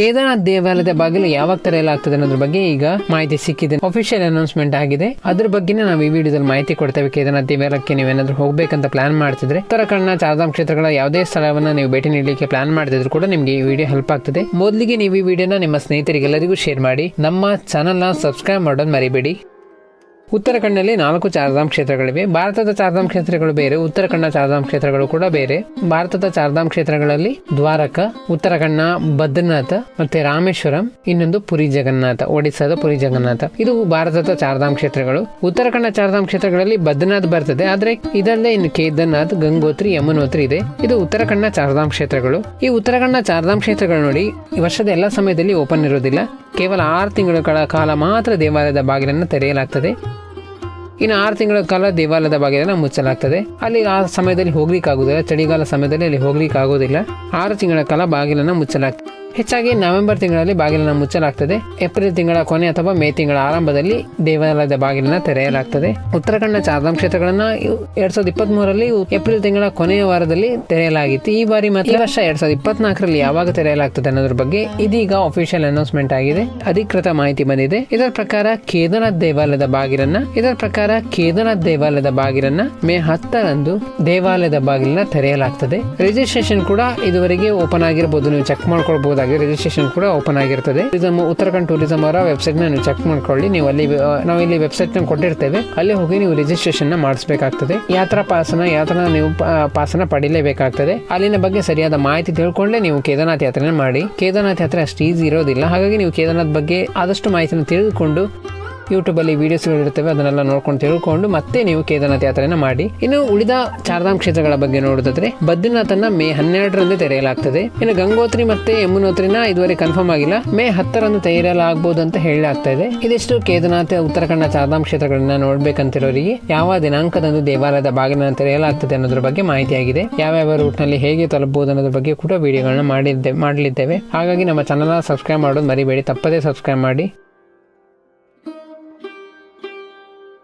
ಕೇದಾರ್ನಾಥ್ ದೇವಾಲಯದ ಬಾಗಿಲು ಯಾವಾಗ ತೆರೆಯಲಾಗ್ತದೆ ಅನ್ನೋದ್ರ ಬಗ್ಗೆ ಈಗ ಮಾಹಿತಿ ಸಿಕ್ಕಿದೆ. ಅಫಿಷಿಯಲ್ ಅನೌನ್ಸ್ಮೆಂಟ್ ಆಗಿದೆ. ಅದ್ರ ಬಗ್ಗೆನೇ ನಾವು ಈ ವಿಡಿಯೋದಲ್ಲಿ ಮಾಹಿತಿ ಕೊಡ್ತೇವೆ. ಕೇದಾರ್ನಾಥ್ ದೇವಾಲಯಕ್ಕೆ ನೀವೇನಾದ್ರೂ ಹೋಗ್ಬೇಕಂತ ಪ್ಲಾನ್ ಮಾಡ್ತಿದ್ರೆ ಉತ್ತರಾಖಂಡ್ನ ಚಾರ್ಧಾಮ್ ಕ್ಷೇತ್ರಗಳ ಯಾವುದೇ ಸ್ಥಳವನ್ನ ನೀವು ಭೇಟಿ ನೀಡಲಿಕ್ಕೆ ಪ್ಲಾನ್ ಮಾಡಿದ್ರು ಕೂಡ ನಿಮಗೆ ಈ ವಿಡಿಯೋ ಹೆಲ್ಪ್ ಆಗ್ತದೆ. ಮೊದಲಿಗೆ ನೀವು ಈ ವಿಡಿಯೋನ ನಿಮ್ಮ ಸ್ನೇಹಿತರಿಗೆಲ್ಲರಿಗೂ ಶೇರ್ ಮಾಡಿ, ನಮ್ಮ ಚಾನಲ್ನ ಸಬ್ಸ್ಕ್ರೈಬ್ ಮಾಡೋದು ಮರಿಬೇಡಿ. ಉತ್ತರಾಖಂಡಲ್ಲಿ ನಾಲ್ಕು ಚಾರ್ಧಾಮ್ ಕ್ಷೇತ್ರಗಳಿವೆ. ಭಾರತದ ಚಾರ್ಧಾಮ್ ಕ್ಷೇತ್ರಗಳು ಬೇರೆ, ಉತ್ತರಾಖಂಡ ಚಾರ್ಧಾಮ್ ಕ್ಷೇತ್ರಗಳು ಕೂಡ ಬೇರೆ. ಭಾರತದ ಚಾರ್ಧಾಮ್ ಕ್ಷೇತ್ರಗಳಲ್ಲಿ ದ್ವಾರಕ, ಉತ್ತರಾಖಂಡ ಬದ್ರನಾಥ ಮತ್ತೆ ರಾಮೇಶ್ವರಂ, ಇನ್ನೊಂದು ಪುರಿ ಜಗನ್ನಾಥ, ಒಡಿಸ್ಸಾದ ಪುರಿ ಜಗನ್ನಾಥ. ಇದು ಭಾರತದ ಚಾರ್ಧಾಮ್ ಕ್ಷೇತ್ರಗಳು. ಉತ್ತರಾಖಂಡ ಚಾರ್ಧಾಮ್ ಕ್ಷೇತ್ರಗಳಲ್ಲಿ ಬದ್ರನಾಥ್ ಬರ್ತದೆ, ಆದ್ರೆ ಇದರಲ್ಲೇ ಇನ್ನು ಕೇದಾರ್ನಾಥ್, ಗಂಗೋತ್ರಿ, ಯಮುನೋತ್ರಿ ಇದೆ. ಇದು ಉತ್ತರಾಖಂಡ ಚಾರ್ಧಾಮ್ ಕ್ಷೇತ್ರಗಳು. ಈ ಉತ್ತರಾಖಂಡ ಚಾರ್ಧಾಮ್ ಕ್ಷೇತ್ರಗಳು ನೋಡಿ, ಈ ವರ್ಷದ ಎಲ್ಲ ಸಮಯದಲ್ಲಿ ಓಪನ್ ಇರೋದಿಲ್ಲ. ಕೇವಲ ಆರು ತಿಂಗಳ ಕಾಲ ಮಾತ್ರ ದೇವಾಲಯದ ಬಾಗಿಲನ್ನು ತೆರೆಯಲಾಗ್ತದೆ. ಇನ್ನು ಆರು ತಿಂಗಳ ಕಾಲ ದೇವಾಲಯದ ಬಾಗಿಲನ್ನು ಮುಚ್ಚಲಾಗ್ತದೆ. ಅಲ್ಲಿ ಆ ಸಮಯದಲ್ಲಿ ಹೋಗ್ಲಿಕ್ಕೆ ಆಗುದಿಲ್ಲ ಚಳಿಗಾಲ ಸಮಯದಲ್ಲಿ ಅಲ್ಲಿ ಹೋಗ್ಲಿಕ್ಕೆ ಆಗೋದಿಲ್ಲ ಆರು ತಿಂಗಳ ಕಾಲ ಬಾಗಿಲನ್ನು ಮುಚ್ಚಲಾಗ್ತದೆ. ಹೆಚ್ಚಾಗಿ ನವೆಂಬರ್ ತಿಂಗಳಲ್ಲಿ ಬಾಗಿಲನ್ನು ಮುಚ್ಚಲಾಗ್ತದೆ. ಏಪ್ರಿಲ್ ತಿಂಗಳ ಕೊನೆ ಅಥವಾ ಮೇ ತಿಂಗಳ ಆರಂಭದಲ್ಲಿ ದೇವಾಲಯದ ಬಾಗಿಲನ್ನು ತೆರೆಯಲಾಗ್ತದೆ. ಉತ್ತರಾಖಂಡ ಚಾರ್ಧಾಮ್ ಕ್ಷೇತ್ರಗಳನ್ನ ಎರಡ್ ಸಾವಿರದ ಇಪ್ಪತ್ತ್ ಮೂರರಲ್ಲಿ ಏಪ್ರಿಲ್ ತಿಂಗಳ ಕೊನೆಯ ವಾರದಲ್ಲಿ ತೆರೆಯಲಾಗಿತ್ತು. ಈ ಬಾರಿ ಮಾತ್ರ ವರ್ಷ ಎರಡ್ ಸಾವಿರದ ಇಪ್ಪತ್ನಾಲ್ಕರಲ್ಲಿ ಯಾವಾಗ ತೆರೆಯಲಾಗ್ತದೆ ಅನ್ನೋದ್ರ ಬಗ್ಗೆ ಇದೀಗ ಅಫಿಷಿಯಲ್ ಅನೌನ್ಸ್ಮೆಂಟ್ ಆಗಿದೆ. ಅಧಿಕೃತ ಮಾಹಿತಿ ಬಂದಿದೆ. ಇದರ ಪ್ರಕಾರ ಕೇದಾರನಾಥ ದೇವಾಲಯದ ಬಾಗಿಲನ್ನ, ಇದರ ಪ್ರಕಾರ ಕೇದಾರನಾಥ ದೇವಾಲಯದ ಬಾಗಿಲನ್ನ ಮೇ ಹತ್ತರಂದು ದೇವಾಲಯದ ಬಾಗಿಲನ್ನ ತೆರೆಯಲಾಗ್ತದೆ. ರಿಜಿಸ್ಟ್ರೇಷನ್ ಕೂಡ ಇದುವರೆಗೆ ಓಪನ್ ಆಗಿರಬಹುದು ನೀವು ಚೆಕ್ ಮಾಡ್ಕೊಳ್ಬಹುದಾಗಿ ರಿಜಿಸ್ಟ್ರೇಷನ್ ಕೂಡ ಓಪನ್ ಆಗಿರ್ತದೆ. ಟೂರಿಸಂ ಉತ್ತರಾಖಂಡ್ ಟೂರಿಸಂ ಅವರ ವೆಬ್ಸೈಟ್ ನೀವು ಚೆಕ್ ಮಾಡ್ಕೊಳ್ಳಿ. ನೀವು ಅಲ್ಲಿ ನಾವು ಇಲ್ಲಿ ವೆಬ್ಸೈಟ್ನ ಕೊಟ್ಟಿರ್ತೇವೆ. ಅಲ್ಲಿ ಹೋಗಿ ನೀವು ರಿಜಿಸ್ಟ್ರೇಷನ್ನ ಮಾಡಿಸಬೇಕಾಗ್ತದೆ. ಯಾತ್ರಾ ಪಾಸನ ಯಾತ್ರಾ ನೀವು ಪಾಸನ ಪಡಿಲೇಬೇಕಾಗ್ತದೆ. ಅಲ್ಲಿನ ಬಗ್ಗೆ ಸರಿಯಾದ ಮಾಹಿತಿ ತಿಳ್ಕೊಂಡ್ರೆ ನೀವು ಕೇದಾರನಾಥ ಯಾತ್ರೆ ಮಾಡಿ. ಕೇದಾರನಾಥ ಯಾತ್ರೆ ಅಷ್ಟು ಈಸಿ ಇರೋದಿಲ್ಲ. ಹಾಗಾಗಿ ನೀವು ಕೇದಾರನಾಥ್ ಬಗ್ಗೆ ಆದಷ್ಟು ಮಾಹಿತಿಯನ್ನು ತಿಳಿದುಕೊಂಡು ಯೂಟ್ಯೂಬಲ್ಲಿ ವೀಡಿಯೋಸ್ಗಳಿರ್ತವೆ ಅದನ್ನೆಲ್ಲ ನೋಡ್ಕೊಂಡು ತಿಳ್ಕೊಂಡು ಮತ್ತೆ ನೀವು ಕೇದಾರನಾಥ ಯಾತ್ರೆಯನ್ನು ಮಾಡಿ. ಇನ್ನು ಉಳಿದ ಚಾರ್ಧಾಮ್ ಕ್ಷೇತ್ರಗಳ ಬಗ್ಗೆ ನೋಡೋದಾದ್ರೆ ಬದ್ರಿನಾಥನ ಮೇ ಹನ್ನೆರಡರಂದು ತೆರೆಯಲಾಗ್ತದೆ. ಇನ್ನು ಗಂಗೋತ್ರಿ ಮತ್ತೆ ಯಮುನೋತ್ರಿನ ಇದುವರೆ ಕನ್ಫರ್ಮ್ ಆಗಿಲ್ಲ. ಮೇ ಹತ್ತರಂದು ತೆರೆಯಲಾಗಬಹುದು ಅಂತ ಹೇಳಲಾಗ್ತಾ ಇದೆ. ಇದಿಷ್ಟು ಕೇದಾರ್ನಾಥ್, ಉತ್ತರಾಖಂಡ ಚಾರ್ಧಾಮ್ ಕ್ಷೇತ್ರಗಳನ್ನ ನೋಡ್ಬೇಕಂತಿರೋರಿಗೆ ಯಾವ ದಿನಾಂಕದಂದು ದೇವಾಲಯದ ಬಾಗಿಲನ್ನು ತೆರೆಯಲಾಗ್ತದೆ ಅನ್ನೋದ್ರ ಬಗ್ಗೆ ಮಾಹಿತಿಯಾಗಿದೆ. ಯಾವ್ಯಾವ ರೂಟ್ನಲ್ಲಿ ಹೇಗೆ ತಲುಪಬಹುದು ಅನ್ನೋದ್ರ ಬಗ್ಗೆ ಕೂಡ ವಿಡಿಯೋಗಳನ್ನ ಮಾಡಿದ್ದೆ, ಮಾಡಲಿದ್ದೇವೆ. ಹಾಗಾಗಿ ನಮ್ಮ ಚಾನಲ್ ಸಬ್ಸ್ಕ್ರೈಬ್ ಮಾಡೋದು ಮರಿಬೇಡಿ, ತಪ್ಪದೇ ಸಬ್ಸ್ಕ್ರೈಬ್ ಮಾಡಿ.